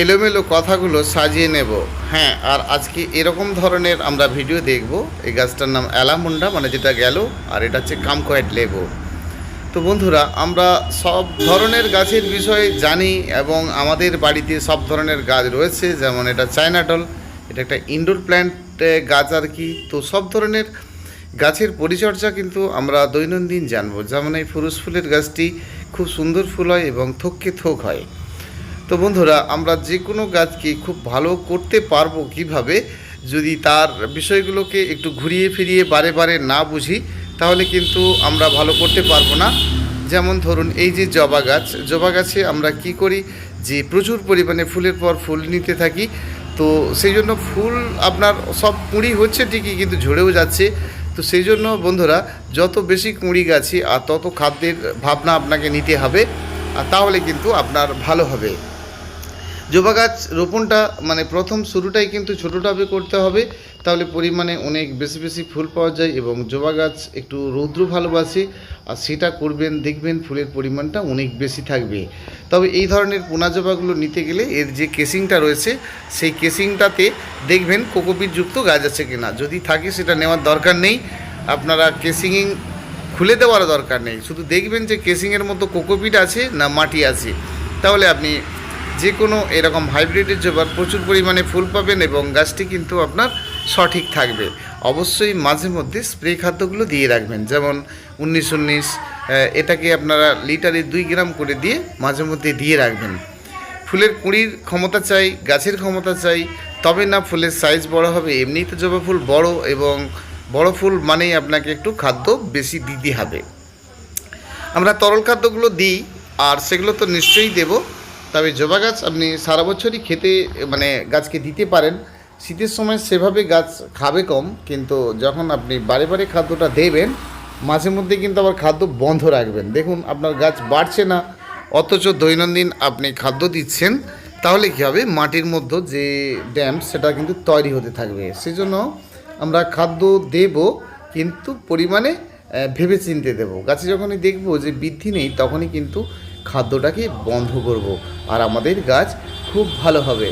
এলোমেলো কথাগুলো সাজিয়ে নেব। হ্যাঁ আর আজকে এরকম ধরনের আমরা ভিডিও দেখব। এই গাছটার নাম অ্যালামুন্ডা মানে যেটা গেল, আর এটা হচ্ছে কামকয়েট লেবু। তো বন্ধুরা, আমরা সব ধরনের গাছের বিষয়ে জানি এবং আমাদের বাড়িতে সব ধরনের গাছ রয়েছে, যেমন এটা চায়নাডল, এটা একটা ইনডোর প্ল্যান্ট গাছ আর কি। তো সব ধরনের গাছের পরিচর্যা কিন্তু আমরা দৈনন্দিন জানব। যেমন এই ফুরুস ফুলের গাছটি খুব সুন্দর ফুল হয় এবং থোককে থোক হয়। তো বন্ধুরা, আমরা যে কোনো গাছকে খুব ভালো করতে পারব কীভাবে, যদি তার বিষয়গুলোকে একটু ঘুরিয়ে ফিরিয়ে বারে বারে না বুঝি, তাহলে কিন্তু আমরা ভালো করতে পারব না। যেমন ধরুন, এই যে জবা গাছ, জবা গাছে আমরা কি করি, যে প্রচুর পরিমাণে ফুলের পর ফুল নিতে থাকি, তো সেই জন্য ফুল আপনার সব কুঁড়ি হচ্ছে ঠিকই কিন্তু ঝরেও যাচ্ছে। তো সেই জন্য বন্ধুরা, যত বেশি কুঁড়ি গাছি আর তত খাদ্যের ভাবনা আপনাকে নিতে হবে, আর তাহলে কিন্তু আপনার ভালো হবে। জবা গাছ রোপণটা মানে প্রথম শুরুটাই কিন্তু ছোটোটাবে করতে হবে, তাহলে পরিমাণে অনেক বেশি বেশি ফুল পাওয়া যায় এবং জবা গাছ একটু রৌদ্র ভালোবাসে আর সেটা করবেন, দেখবেন ফুলের পরিমাণটা অনেক বেশি থাকবে। তবে এই ধরনের পোনা জবাগুলো নিতে গেলে এর যে কেসিংটা রয়েছে, সেই কেসিংটাতে দেখবেন কোকোপিট যুক্ত গাছ আছে কিনা। যদি থাকে সেটা নেওয়ার দরকার নেই, আপনারা কেসিং খুলে দেওয়ার দরকার নেই। শুধু দেখবেন যে কেসিংয়ের মতো কোকোপিট আছে না মাটি আছে, তাহলে আপনি যে কোনো এরকম হাইব্রিডের জবার প্রচুর পরিমাণে ফুল পাবেন এবং গাছটি কিন্তু আপনার সঠিক থাকবে। অবশ্যই মাঝে মধ্যে স্প্রে খাদ্যগুলো দিয়ে রাখবেন। যেমন উনিশ উনিশ এটাকে আপনারা লিটারে দুই গ্রাম করে দিয়ে মাঝে মধ্যে দিয়ে রাখবেন। ফুলের কুঁড়ির ক্ষমতা চাই, গাছের ক্ষমতা চাই, তবে না ফুলের সাইজ বড় হবে, এমনিই তো জবা ফুল বড় এবং বড় ফুল মানেই আপনাকে একটু খাদ্য বেশি দিতে হবে। আমরা তরল খাদ্যগুলো দিই, আর সেগুলো তো নিশ্চয়ই দেব। তবে জবা গাছ আপনি সারা বছরই খেতে মানে গাছকে দিতে পারেন। শীতের সময় সেভাবে গাছ খাবে কম, কিন্তু যখন আপনি বারে বারে খাদ্যটা দেবেন, মাঝে মধ্যে কিন্তু আবার খাদ্য বন্ধ রাখবেন। দেখুন, আপনার গাছ বাড়ছে না, অথচ দৈনন্দিন আপনি খাদ্য দিচ্ছেন, তাহলে কী হবে? মাটির মধ্যে যে ড্যাম, সেটা কিন্তু তৈরি হতে থাকবে। সেজন্য আমরা খাদ্য দেব, কিন্তু পরিমাণে ভেবে চিনতে দেবো। গাছে যখনই দেখব যে বৃদ্ধি নেই, তখনই কিন্তু খাদ্যটাকে বন্ধ করব। আর আমাদের গাছ খুব ভালো হবে।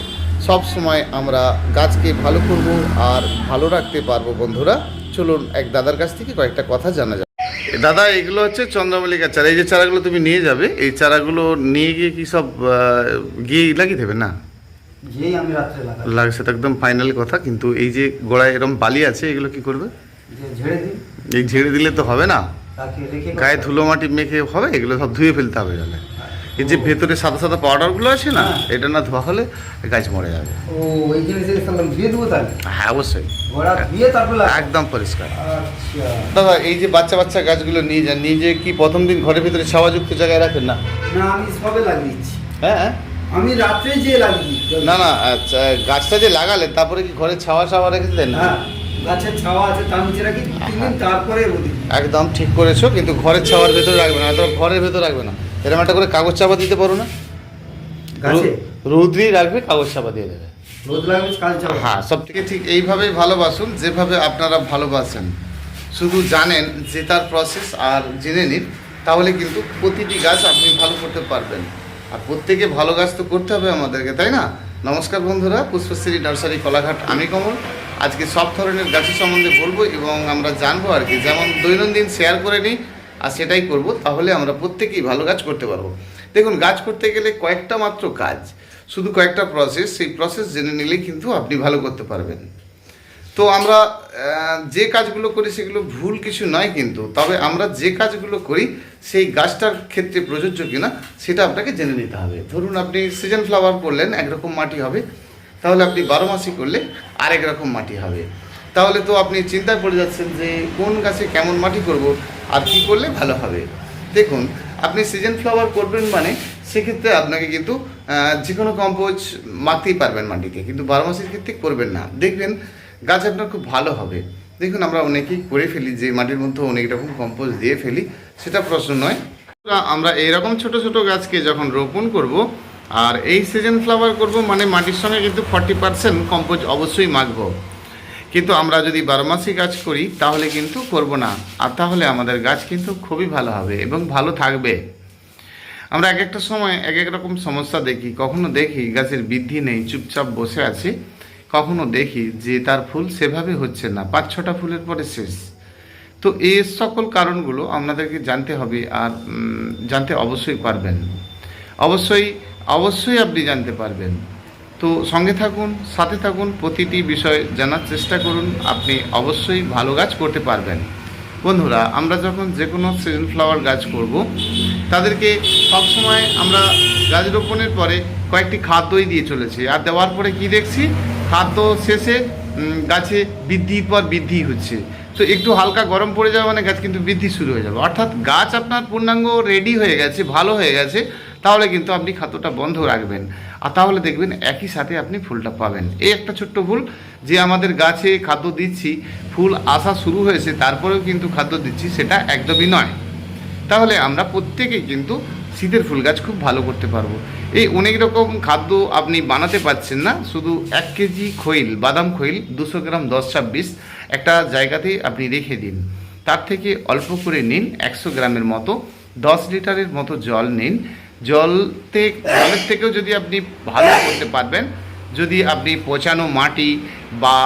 সব সময় আমরা গাছকে ভালো করব আর ভালো রাখতে পারব বন্ধুরা। চলুন এক দাদার কাছ থেকে কয়েকটা কথা জানা যাক। দাদা এগুলো হচ্ছে চন্দ্রমল্লিকা চারা। এই যে চারাগুলো তুমি নিয়ে যাবে এই চারাগুলো নিয়ে গিয়ে কি সব গিয়ে লাগিয়ে দেবে না? যেই আমি লাগছে তো একদম ফাইনাল কথা কিন্তু এই যে গোড়ায় এরকম বালি আছে এগুলো কি করবে? যে ঝেড়ে দিই। এই ঝেড়ে দিলে তো হবে না। গায়ে ধুলো মাটি মেখে হবে এগুলো সব ধুয়ে ফেলতে হবে গেলে এই যে ভেতরে সাদা সাদা পাউডারগুলো আছে না হ্যাঁ। এটা না ধোয়া হলে গাছ মরে যাবে। ও ওই ধুয়ে দেবো তাহলে? হ্যাঁ অবশ্যই। একদম পরিষ্কার। আচ্ছা। দাদা এই যে বাচ্চা বাচ্চা গাছগুলো নিয়ে যান নিয়ে যে কি প্রথম দিন ঘরের ভিতরে ছাওয়াযুক্ত জায়গায় রাখেন না? না আমি সবে লাগিয়েছি হ্যাঁ হ্যাঁ। আমি রাত্রে যেয়ে লাগিয়ে না না আচ্ছা গাছটা যে লাগালেন তারপরে কি ঘরে ছাওয়া ছাওয়া রেখেছিলেন হ্যাঁ। গাছের ছাওয়া আছে তার নিচে রাখি তিন দিন তারপরে একদম ঠিক করেছ কিন্তু ঘরের ছাওয়ার ভেতরে রাখবে না অথবা ঘরের ভেতরে রাখবে না। এরকম একটা করে কাগজ চাপা দিতে পারো না? গাছে? রৌদ্রি রাখবে কাগজ চাপা দিয়ে দেবে। হ্যাঁ সব থেকে ঠিক এইভাবেই ভালোবাসুন যেভাবে আপনারা ভালোবাসেন। শুধু জানেন যে তার প্রসেস আর জেনে নিন তাহলে কিন্তু প্রতিটি গাছ আপনি ভালো করতে পারবেন। আর প্রত্যেকে ভালো গাছ তো করতে হবে আমাদেরকে তাই না? নমস্কার বন্ধুরা পুষ্পশ্রী নার্সারি কলাঘাট আমি কমল। আজকে সব ধরনের গাছের সম্বন্ধে বলব এবং আমরা জানব আর কি। যেমন দৈনন্দিন শেয়ার করে নিই আর সেটাই করব, তাহলে আমরা প্রত্যেকেই ভালো গাছ করতে পারব। দেখুন, গাছ করতে গেলে কয়েকটা মাত্র কাজ। শুধু কয়েকটা প্রসেস সেই প্রসেস জেনে নিলেই কিন্তু আপনি ভালো করতে পারবেন। তো আমরা যে কাজগুলো করি সেগুলো ভুল কিছু নয় কিন্তু, তবে আমরা যে কাজগুলো করি সেই গাছটার ক্ষেত্রে প্রযোজ্য কিনা, সেটা আপনাকে জেনে নিতে হবে। ধরুন, আপনি সিজন ফ্লাওয়ার করলেন, একরকম মাটি হবে তাহলে আপনি বারো মাসি করলে আরেক রকম মাটি হবে। তাহলে তো আপনি চিন্তায় পড়ে যাচ্ছেন যে কোন গাছে কেমন মাটি করব আর কি করলে ভালো হবে। দেখুন, আপনি সিজন ফ্লাওয়ার করবেন মানে সেক্ষেত্রে আপনাকে কিন্তু যে কোনো কম্পোজ মাখতেই পারবেন মাটিতে, কিন্তু বারো মাসের ক্ষেত্রে করবেন না। দেখবেন গাছ আপনার খুব ভালো হবে। দেখুন, আমরা অনেকেই করে ফেলি, যে মাটির মধ্যে অনেক রকম কম্পোজ দিয়ে ফেলি, সেটা প্রশ্ন নয়। আমরা এইরকম ছোট ছোট গাছকে যখন রোপণ করব আর এই সিজন ফ্লাওয়ার করব মানে মাটির সঙ্গে কিন্তু ফর্টি পার্সেন্ট কম্পোজ অবশ্যই মাখবো। কিন্তু আমরা যদি বারো মাসি গাছ করি, তাহলে কিন্তু করব না। আর তাহলে আমাদের গাছ কিন্তু খুবই ভালো হবে এবং ভালো থাকবে। আমরা এক একটা সময় এক এক রকম সমস্যা দেখি। কখনো দেখি গাছের বৃদ্ধি নেই, চুপচাপ বসে আছে। কখনো দেখি যে তার ফুল সেভাবে হচ্ছে না, পাঁচ ছটা ফুলের পরে শেষ। তো এই সকল কারণগুলো আপনাদেরকে জানতে হবে আর জানতে অবশ্যই পারবেন। অবশ্যই অবশ্যই আপনি জানতে পারবেন। তো সঙ্গে থাকুন, সাথে থাকুন, প্রতিটি বিষয় জানার চেষ্টা করুন। আপনি অবশ্যই ভালো গাছ করতে পারবেন। বন্ধুরা, আমরা যখন যে কোনো সিজন ফ্লাওয়ার গাছ করব, তাদেরকে সবসময় আমরা গাছ রোপণের পরে কয়েকটি খাদ্যই দিয়ে চলেছি। আর দেওয়ার পরে কি দেখছি? খাদ্য শেষে গাছে বৃদ্ধির পর বৃদ্ধি হচ্ছে। তো একটু হালকা গরম পড়ে যাওয়া মানে গাছ কিন্তু বৃদ্ধি শুরু হয়ে যাবে। অর্থাৎ গাছ আপনার পূর্ণাঙ্গ রেডি হয়ে গেছে, ভালো হয়ে গেছে। তাহলে কিন্তু আপনি খাদ্যটা বন্ধ রাখবেন। আর তাহলে দেখবেন একই সাথে আপনি ফুলটা পাবেন। এই একটা ছোট্ট ভুল, যে আমাদের গাছে খাদ্য দিচ্ছি, ফুল আসা শুরু হয়েছে, তারপরেও কিন্তু খাদ্য দিচ্ছি, সেটা একদমই নয়। তাহলে আমরা প্রত্যেকেই কিন্তু শীতের ফুল গাছ খুব ভালো করতে পারব। এই অনেক রকম খাদ্য আপনি বানাতে পারছেন না, শুধু এক কেজি খৈল, বাদাম খৈল, দুশো গ্রাম দশ ছাব্বিশ, একটা জায়গাতেই আপনি রেখে দিন। তার থেকে অল্প করে নিন, একশো গ্রামের মতো, দশ লিটারের মতো জল নিন জলতে জলের থেকেও যদি আপনি ভালো করতে পারবেন, যদি আপনি পচানো মাটি বা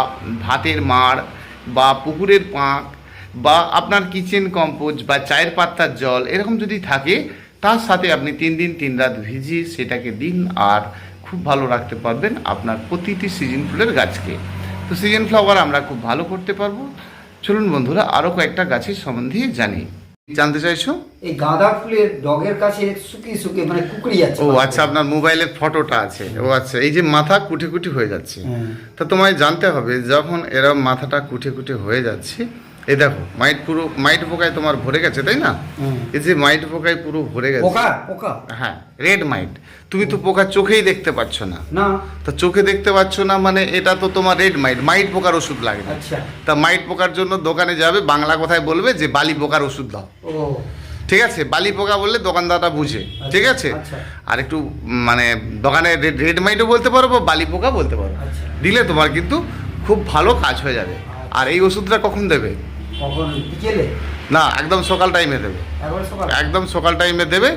ভাতের মাড় বা পুকুরের পাঁক বা আপনার কিচেন কম্পোজ বা চায়ের পাত্তার জল এরকম যদি থাকে, তার সাথে আপনি তিন দিন, তিন রাত ভিজিয়ে সেটাকে দিন আর খুব ভালো রাখতে পারবেন আপনার প্রতিটি সিজন ফুলের গাছকে। তো সিজন ফ্লাওয়ার আমরা খুব ভালো করতে পারব। চলুন বন্ধুরা আরও কয়েকটা গাছের সম্বন্ধে জানি। জানতে চাইছো? এই গাঁদা ফুলের ডগের কাছে শুকিয়ে শুকিয়ে মানে কুকড়ি যাচ্ছে ও আচ্ছা আপনার মোবাইলের ফটোটা আছে। ও আচ্ছা এই যে মাথা কুটি কুটি হয়ে যাচ্ছে। তা তোমায় জানতে হবে যখন এরম মাথাটা কুটি কুটি হয়ে যাচ্ছে এই দেখো মাইট পুরো মাইট পোকায় তোমার ভরে গেছে তাই না? এই যে মাইট পোকায় পুরো ভরে গেছে। পোকা? পোকা? হ্যাঁ রেড মাইট। তুমি তো পোকা চোখেই দেখতে পাচ্ছ না। না। তা চোখে দেখতে পাচ্ছ না মানে এটা তো তোমার রেড মাইট। মাইট পোকার ওষুধ লাগবে আচ্ছা। তা মাইট পোকার জন্য দোকানে যাবে বাংলা কথায় বলবে যে বালি পোকার ওষুধ দাও। ও। ঠিক আছে? বালি পোকা বললে দোকানদারটা বুঝে। ঠিক আছে? আচ্ছা। আর একটু মানে দোকানে রেড মাইটও বলতে পারব বালি পোকা বলতে পারব আচ্ছা। দিলে তোমার কিন্তু খুব ভালো কাজ হয়ে যাবে। আর এই ওষুধটা কখন দেবে? কখন? বিকেলে? না একদম সকাল টাইমে দেবে। একদম সকাল টাইমে দেবে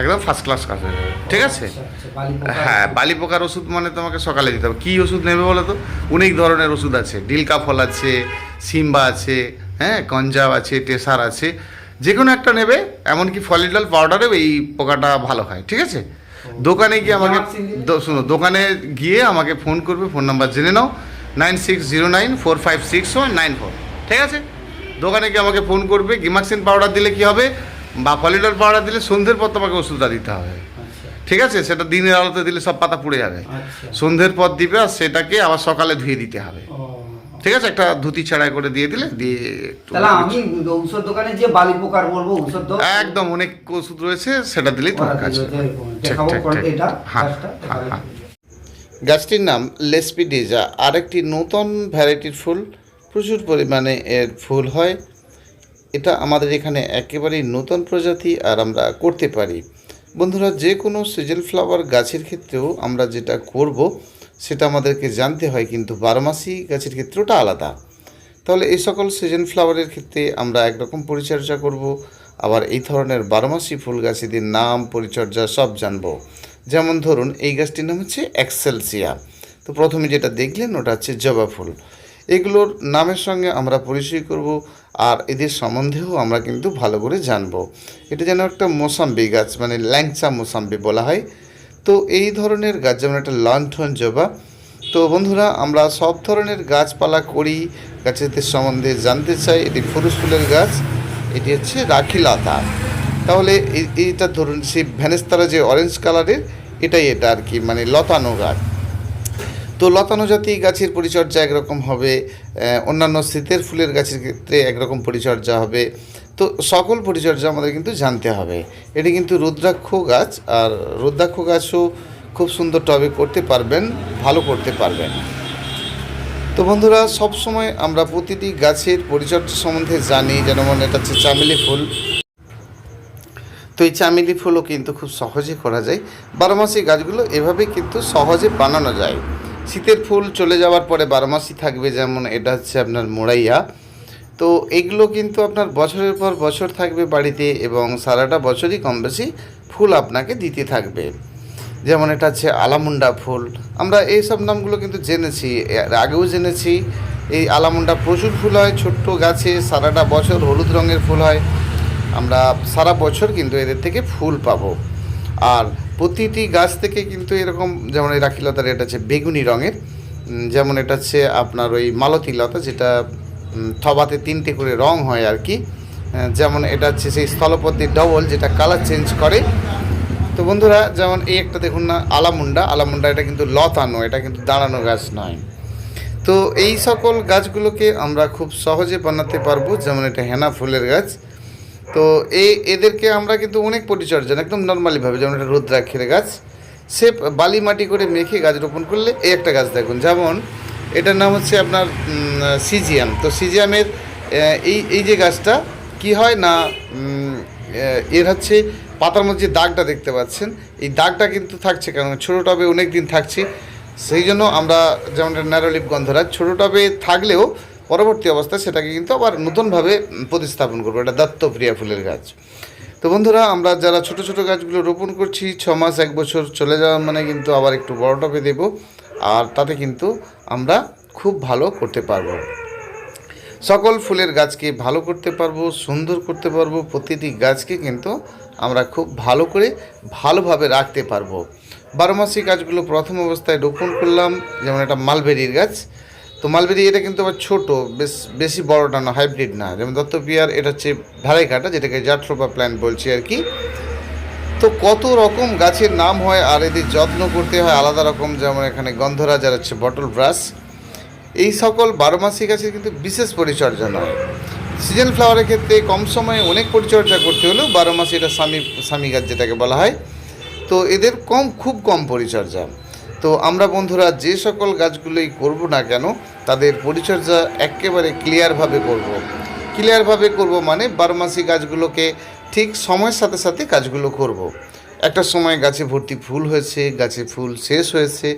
একদম ফার্স্ট ক্লাস কাজ হয়ে যাবে ঠিক আছে? আচ্ছা, আচ্ছা। হ্যাঁ বালি পোকার ওষুধ মানে তোমাকে সকালে দিতে হবে। কী ওষুধ নেবে বলো তো? অনেক ধরনের ওষুধ আছে। ডিলকা ফল আছে সিম্বা আছে হ্যাঁ কঞ্জাব আছে টেসার আছে। যে কোনো একটা নেবে এমনকি ফলিডল পাউডারেও এই পোকাটা ভালো হয় ঠিক আছে? দোকানে গিয়ে আমাকে শোনো দোকানে গিয়ে আমাকে ফোন করবে ফোন নাম্বার জেনে নাও nine six zero nine four five six one nine four ঠিক আছে? দোকানে গিয়ে আমাকে ফোন করবে গিমাক্সিন পাউডার দিলে কি হবে? বা ফলিডল পাউডার দিলে সন্ধ্যের পর তোমাকে ওষুধটা দিতে হবে। আচ্ছা। ঠিক আছে? সেটা দিনের আলোতে দিলে সব পাতা পুড়ে যাবে। আচ্ছা। সন্ধ্যের পর দিবে আর সেটাকে আবার সকালে ধুয়ে দিতে হবে। ঠিক আছে? একটা ধুতি ছাড়াই করে দিয়ে দিলে দিয়ে তাহলে আমি ঔষধ দোকানে যে বালি পোকার বলব ঔষধ দাও একদম অনেক ওষুধ রয়েছে সেটা দিলেই তোমার হ্যাঁ। গাছটির নাম লেসপিডিজা আরেকটি নতুন ভ্যারাইটির ফুল। প্রচুর পরিমাণে এর ফুল হয়। এটা আমাদের এখানে একেবারেই নতুন প্রজাতি আর আমরা করতে পারি। বন্ধুরা যে কোনো সিজন ফ্লাওয়ার গাছের ক্ষেত্রেও আমরা যেটা করব, সেটা আমাদেরকে জানতে হয় কিন্তু বারোমাসি গাছের ক্ষেত্রেওটা আলাদা। তাহলে এই সকল সিজন ফ্লাওয়ারের ক্ষেত্রে আমরা একরকম পরিচর্যা করব, আবার এই ধরনের বারোমাসি ফুল গাছেদের নাম, পরিচর্যা সব জানব। যেমন ধরুন, এই গাছটির নাম হচ্ছে এক্সেলসিয়া। তো প্রথমে যেটা দেখলেন, ওটা হচ্ছে জবা ফুল। এগুলোর নামের সঙ্গে আমরা পরিচয় করব আর এদের সম্বন্ধেও আমরা কিন্তু ভালো করে জানব। এটা যেন একটা মোসাম্বি গাছ মানে ল্যাংচা মোসাম্বি বলা হয়। তো এই ধরনের গাছ, যেমন একটা লণ্ঠন জবা। তো বন্ধুরা, আমরা সব ধরনের গাছপালা করি, গাছেদের সম্বন্ধে জানতে চাই। এটি ফুরুস ফুলের গাছ, এটি হচ্ছে রাখি রাখিলতা তাহলে এই- এইটা ধরুন, সেই ভ্যানেস্তারা যে অরেঞ্জ কালারের এটাই এটা আর কি মানে লতানো গাছ। তো লতানো জাতি গাছের পরিচর্যা একরকম হবে অন্যান্য শীতের ফুলের গাছের ক্ষেত্রে একরকম পরিচর্যা হবে। তো সকল পরিচর্যা আমাদের কিন্তু জানতে হবে। এটি কিন্তু রুদ্রাক্ষ গাছ, আর রুদ্রাক্ষ গাছও খুব সুন্দর টবে করতে পারবেন, ভালো করতে পারবেন। তো বন্ধুরা সব সময় আমরা প্রতিটি গাছের পরিচর্যা সম্বন্ধে জানি যেমন এটা হচ্ছে চামেলি ফুল। তো এই চামেলি ফুলও কিন্তু খুব সহজে করা যায়। বারোমাসি গাছগুলো এভাবে কিন্তু সহজে বানানো যায়। শীতের ফুল চলে যাওয়ার পরে বারোমাসি থাকবে, যেমন এটা হচ্ছে আপনার মোড়াইয়া। তো এগুলো কিন্তু আপনার বছরের পর বছর থাকবে বাড়িতে এবং সারাটা বছরই কম বেশি ফুল আপনাকে দিতে থাকবে। যেমন এটা হচ্ছে আলামুন্ডা ফুল। আমরা এই সব নামগুলো কিন্তু জেনেছি আগেও জেনেছি। এই আলামুন্ডা প্রচুর ফুল হয়, ছোট্ট গাছে সারাটা বছর হলুদ রঙের ফুল হয়। আমরা সারা বছর কিন্তু এদের থেকে ফুল পাবো। আর প্রতিটি গাছ থেকে কিন্তু এরকম যেমন এই রাখিলতার এটা হচ্ছে বেগুনি রঙের যেমন এটা হচ্ছে আপনার ওই মালতী লতা যেটা থবাতে তিনটে করে রং হয় আর কি। যেমন এটা হচ্ছে সেই স্থলপতি ডবল যেটা কালার চেঞ্জ করে। তো বন্ধুরা, যেমন এই একটা দেখুন না, আলামুন্ডা আলামুন্ডা এটা কিন্তু লতানো, এটা কিন্তু দাঁড়ানো গাছ নয়। তো এই সকল গাছগুলোকে আমরা খুব সহজে বানাতে পারব, যেমন এটা হেনা ফুলের গাছ। তো এই এদেরকে আমরা কিন্তু অনেক পরিচর্যা একদম নর্মালিভাবে যেমন একটা রুদ্রাক্ষের গাছ। সে বালি মাটি করে মেখে গাছ রোপণ করলে এই একটা গাছ দেখুন। যেমন, এটার নাম হচ্ছে আপনার সিজিয়াম। তো সিজিয়ামের এই এই যে গাছটা, কি হয় না এর হচ্ছে পাতার মধ্যে দাগটা দেখতে পাচ্ছেন, এই দাগটা কিন্তু থাকছে কারণ ছোটো টবে অনেক দিন থাকছে। সেই জন্য আমরা, যেমন ন্যারোলিপ গন্ধরাজ, ছোটো টবে থাকলেও পরবর্তী অবস্থায় সেটাকে কিন্তু আবার নতুনভাবে প্রতিস্থাপন করব, এটা দত্তপ্রিয়া ফুলের গাছ। তো বন্ধুরা, আমরা যারা ছোট ছোট গাছগুলো রোপণ করছি, ছ মাস, এক বছর চলে যাওয়া মানে কিন্তু আবার একটু বড় টবে দেবো, আর তাতে কিন্তু আমরা খুব ভালো করতে পারব। সকল ফুলের গাছকে ভালো করতে পারব, সুন্দর করতে পারব, প্রতিটি গাছকে কিন্তু আমরা খুব ভালো করে ভালোভাবে রাখতে পারব। বারোমাসি গাছগুলো প্রথম অবস্থায় রোপণ করলাম, যেমন একটা মালবেরির গাছ তো মালবেরি এটা কিন্তু আবার ছোটো, বেশ, বেশি বড়টা না, হাইব্রিড না। যেমন দত্তপিয়ার, এটা হচ্ছে ভ্যারাইকাটা যেটাকে জাট্রোপা প্ল্যান্ট বলছি আর কি। তো কত রকম গাছের নাম হয় আর এদের যত্ন করতে হয় আলাদা রকম, যেমন এখানে গন্ধরাজ আর হচ্ছে বটল ব্রাশ এই সকল বারোমাসি গাছের কিন্তু বিশেষ পরিচর্যা নয়। সিজন ফ্লাওয়ারের ক্ষেত্রে কম সময়ে অনেক পরিচর্যা করতে হলেও বারো মাসে এটা স্বামী স্বামী গাছ যেটাকে বলা হয়। তো এদের কম, খুব কম পরিচর্যা। তো আমরা বন্ধুরা যে সকল গাছগুলোই করব না কেন, তাদের পরিচর্যা একেবারে ক্লিয়ারভাবে করব। ক্লিয়ারভাবে করব মানে বারোমাসি গাছগুলোকে ঠিক সময়ের সাথে সাথে কাজগুলো করব। একটা সময় গাছে ভর্তি ফুল হয়েছে, গাছে ফুল শেষ হয়েছে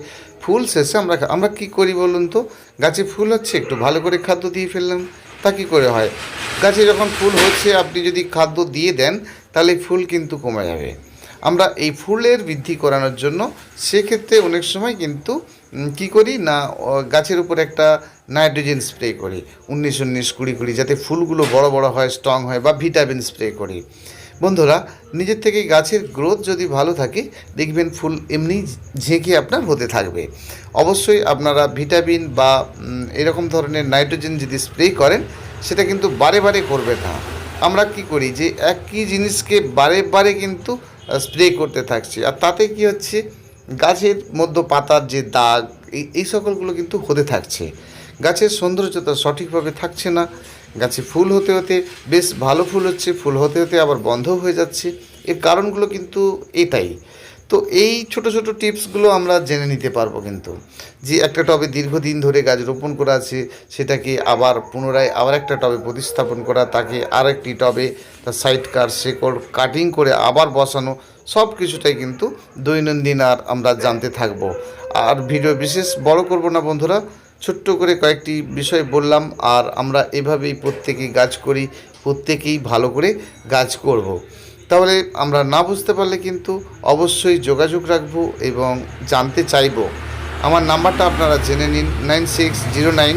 ফুল শেষে আমরা আমরা কি করি বলুন তো গাছে ফুল হচ্ছে, একটু ভালো করে খাদ্য দিয়ে ফেললাম, তা কী করে হয় গাছে যখন ফুল হচ্ছে, আপনি যদি খাদ্য দিয়ে দেন, তাহলে ফুল কিন্তু কমে যাবে আমরা এই ফুলের বৃদ্ধি করানোর জন্য সেক্ষেত্রে অনেক সময় কিন্তু কি করি না গাছের উপর একটা নাইট্রোজেন স্প্রে করি, উনিশ উনিশ কুড়ি কুড়ি, যাতে ফুলগুলো বড় বড় হয়, স্ট্রং হয় বা ভিটামিন স্প্রে করি। বন্ধুরা, নিজের থেকে গাছের গ্রোথ যদি ভালো থাকে, দেখবেন ফুল এমনি ঝেঁকে আপনার হতে থাকবে। অবশ্যই আপনারা ভিটামিন বা এরকম ধরনের নাইট্রোজেন যদি স্প্রে করেন, সেটা কিন্তু বারে বারে করবে না। আমরা কি করি যে, একই জিনিসকে বারে বারে কিন্তু স্প্রে করতে থাকছি। আর তাতে কি হচ্ছে? গাছের মধ্য পাতার যে দাগ, এই এই সকলগুলো কিন্তু হতে থাকছে। গাছের সৌন্দর্যতা সঠিকভাবে থাকছে না। গাছে ফুল হতে হতে, বেশ ভালো ফুল হচ্ছে, ফুল হতে হতে আবার বন্ধ হয়ে যাচ্ছে। এর কারণগুলো কিন্তু এটাই। তো এই ছোট ছোট টিপসগুলো আমরা জেনে নিতে পারব কিন্তু যে একটা টবে দীর্ঘদিন ধরে গাছ রোপণ করা আছে, সেটাকে আবার পুনরায় আবার একটা টবে প্রতিস্থাপন করা, তাকে আর একটি টবে তার সাইড কার শেকড় কাটিং করে আবার বসানো, সব কিছুটাই কিন্তু দৈনন্দিন আর আমরা জানতে থাকব আর ভিডিও বিশেষ বড় করব না বন্ধুরা, ছোট্ট করে কয়েকটি বিষয় বললাম, আর আমরা এভাবেই প্রত্যেকেই গাছ করি, প্রত্যেকেই ভালো করে গাছ করব। তাহলে আমরা না বুঝতে পারলে কিন্তু অবশ্যই যোগাযোগ রাখব এবং জানতে চাইব। আমার নাম্বারটা আপনারা জেনে নিন, nine six zero nine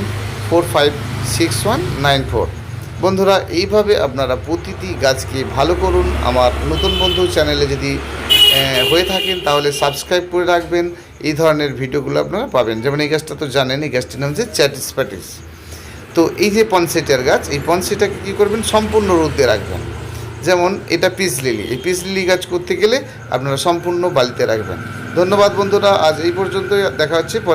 four five six one nine four. বন্ধুরা, এইভাবে আপনারা প্রতিটি গাছকে ভালো করুন। আমার নতুন বন্ধু চ্যানেলে যদি হয়ে থাকেন, তাহলে সাবস্ক্রাইব করে রাখবেন। এই ধরনের ভিডিওগুলো আপনারা পাবেন। যেমন এই গাছটা তো জানেন, এই গাছটির নাম হচ্ছে চ্যাটিস প্যাটিস। তো এই যে পনসেটের গাছ, এই পনসেটাকে কী করবেন? সম্পূর্ণ রোদে রাখবেন। যেমন এটা পিস লিলি। এই পিস লিলি গাছ করতে গেলে আপনারা সম্পূর্ণ বালিতে রাখবেন। ধন্যবাদ বন্ধুরা, আজ এই পর্যন্ত দেখা হচ্ছে পরে